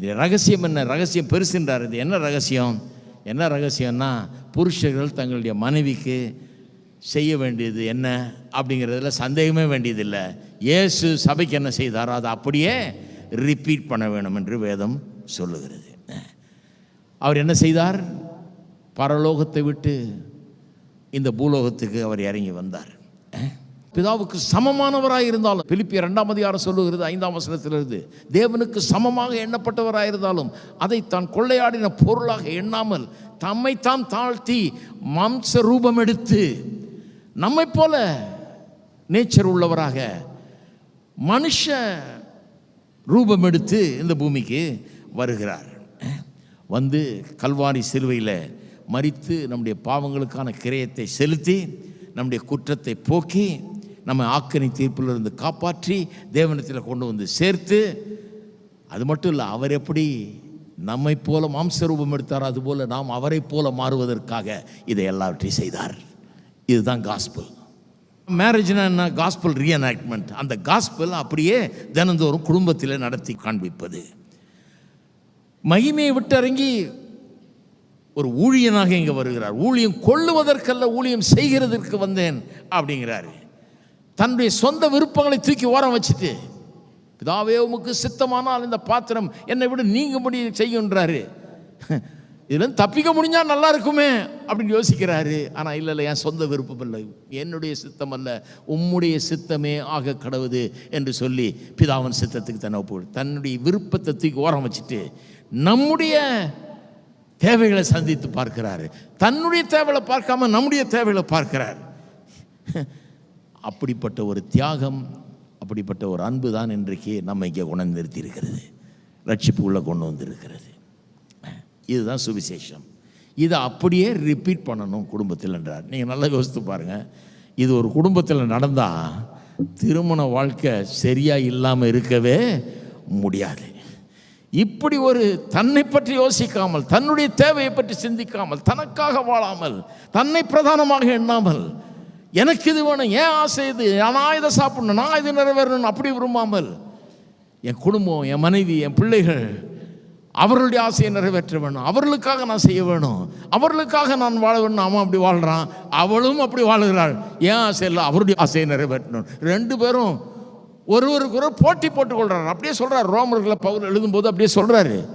இது ரகசியம் என்ன? ரகசியம் பெருசுன்றார். இது என்ன ரகசியம்? என்ன ரகசியம்னா புருஷர்கள் தங்களுடைய மனைவிக்கு செய்ய வேண்டியது என்ன அப்படிங்கிறதுல சந்தேகமே வேண்டியதில்லை. இயேசு சபைக்கு என்ன செய்தாரோ அதை அப்படியே ரிப்பீட் பண்ண வேணும் என்று வேதம் சொல்லுகிறது. அவர் என்ன செய்தார்? பரலோகத்தை விட்டு இந்த பூலோகத்துக்கு அவர் இறங்கி வந்தார். பிதாவுக்கு சமமானவராக இருந்தாலும் பிலிப்பிய ரெண்டாம் அதிகாரம் சொல்லுகிறது ஐந்தாம் வசனத்திலிருந்து தேவனுக்கு சமமாக எண்ணப்பட்டவராக இருந்தாலும் அதை தான் கொள்ளையாடின பொருளாக எண்ணாமல் தம்மைத்தான் தாழ்த்தி மாம்ச ரூபம் எடுத்து நம்மை போல நேச்சர் உள்ளவராக மனுஷ ரூபம் எடுத்து இந்த பூமிக்கு வருகிறார். வந்து கல்வாரி சிலுவையில் மறித்து நம்முடைய பாவங்களுக்கான கிரயத்தை செலுத்தி நம்முடைய குற்றத்தை போக்கி நம்ம ஆக்கினை தீர்ப்பிலிருந்து காப்பாற்றி தேவனத்தில் கொண்டு வந்து சேர்த்து அது மட்டும் இல்லை அவர் எப்படி நம்மை போல மாம்ச ரூபம் எடுத்தார் அதுபோல் நாம் அவரை போல மாறுவதற்காக இதை எல்லாவற்றையும் செய்தார். இதுதான் காஸ்பிள் மேரேஜ்னா என்ன? காஸ்பிள் ரீஎனாக்ட்மெண்ட் அந்த காஸ்பிள் அப்படியே தினந்தோறும் குடும்பத்தில் நடத்தி காண்பிப்பது. மகிமையை விட்டறங்கி ஒரு ஊழியனாக இங்கே வருகிறார். ஊழியம் கொள்ளுவதற்கல்ல ஊழியம் செய்கிறதற்கு வந்தேன் அப்படிங்கிறாரு. தன்னுடைய சொந்த விருப்பங்களை தூக்கி ஓரம் வச்சுட்டு பிதாவே உமக்கு சித்தமானால் இந்த பாத்திரம் என்னை விட நீங்க நீங்கும்படி செய்யுன்றாரு இதுல தப்பிக்க முடிஞ்சா நல்லா இருக்குமே அப்படின்னு யோசிக்கிறாரு. ஆனால் இல்லை இல்லை என் சொந்த விருப்பம் இல்லை. என்னுடைய சித்தம் அல்ல. உம்முடைய சித்தமே ஆக கடவுது என்று சொல்லி பிதாவின் சித்தத்துக்கு தன்னை ஒப்பு தன்னுடைய விருப்பத்தை தூக்கி ஓரம் வச்சுட்டு நம்முடைய தேவைகளை சந்தித்து பார்க்கிறாரு. தன்னுடைய தேவைகளை பார்க்காம நம்முடைய தேவைகளை பார்க்கிறார். அப்படிப்பட்ட ஒரு தியாகம் அப்படிப்பட்ட ஒரு அன்பு தான் இன்றைக்கு நம்ம இங்கே கொண்டு நிறுத்தி இருக்கிறது ரட்சிப்புக்குள்ளே கொண்டு வந்திருக்கிறது. இதுதான் சுவிசேஷம். இதை அப்படியே ரிப்பீட் பண்ணணும் குடும்பத்தில் என்றார். நீங்கள் நல்லா யோசித்து பாருங்கள் இது ஒரு குடும்பத்தில் நடந்தால் திருமண வாழ்க்கை சரியாக இல்லாமல் இருக்கவே முடியாது. இப்படி ஒரு தன்னை பற்றி யோசிக்காமல் தன்னுடைய தேவையை பற்றி சிந்திக்காமல் தனக்காக வாழாமல் தன்னை பிரதானமாக எண்ணாமல் எனக்கு இது வேணும் ஏன் ஆசை இது? நான் இதை சாப்பிடணும் நான் இது நிறைவேறணும் அப்படி விரும்பாமல் என் குடும்பம் என் மனைவி என் பிள்ளைகள் அவர்களுடைய ஆசையை நிறைவேற்ற வேணும். அவர்களுக்காக நான் செய்ய வேணும். அவர்களுக்காக நான் வாழ வேணும் அவன் அப்படி வாழ்கிறான் அவளும் அப்படி வாழுகிறாள். ஏன் ஆசை இல்லை? அவருடைய ஆசையை நிறைவேற்றணும். ரெண்டு பேரும் ஒருவருக்கு ஒரு போட்டி போட்டுக்கொள்கிறார் அப்படியே சொல்கிறார் ரோமர்களை பவுல் எழுதும்போது அப்படியே சொல்கிறாரு